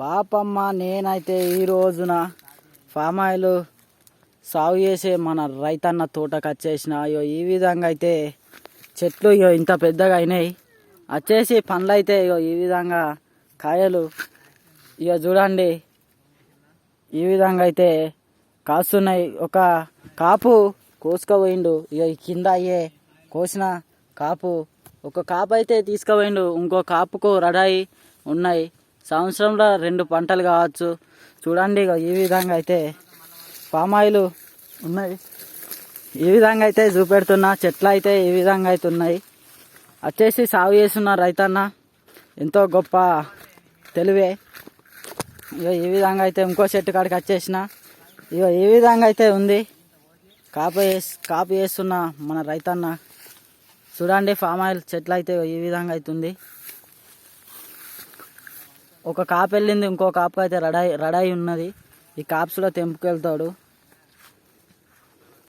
బాపమ్మ నేనైతే ఈ రోజున ఫామ్ ఆయిల్ సాగు చేసే మన రైతన్న తోటకు వచ్చేసిన అయ్యో ఈ విధంగా అయితే చెట్లు ఇగో ఇంత పెద్దగా అయినాయి. వచ్చేసి పండ్లు అయితే ఇగో ఈ విధంగా కాయలు ఇక చూడండి. ఈ విధంగా అయితే కాస్తున్నాయి. ఒక కాపు కోసుకుపోయిండు. ఇక ఈ కింద అయ్యే కోసిన కాపు. ఒక కాపు అయితే తీసుకుపోయిండు. ఇంకో కాపుకు రడాయి ఉన్నాయి. సంవత్సరంలో రెండు పంటలు కావచ్చు. చూడండి ఇక ఈ విధంగా అయితే పామ్ ఆయిల్ ఉన్నాయి. ఈ విధంగా అయితే చూపెడుతున్నా చెట్లు అయితే ఈ విధంగా అయితే ఉన్నాయి. వచ్చేసి సాగు చేస్తున్న రైతన్న ఎంతో గొప్ప తెలివే. ఇక ఈ విధంగా అయితే ఇంకో చెట్టు కాడికి వచ్చేసిన ఇక ఈ విధంగా అయితే ఉంది. కాపు వేసి కాపు వేస్తున్న మన రైతన్న. చూడండి ఫామ్ ఆయిల్ చెట్లు అయితే ఈ విధంగా అవుతుంది ఒక కాపు వెళ్ళింది ఇంకో కాపు అయితే రడాయి రడాయి ఉన్నది. ఈ కాప్స్లో తెంపుకెళ్తాడు.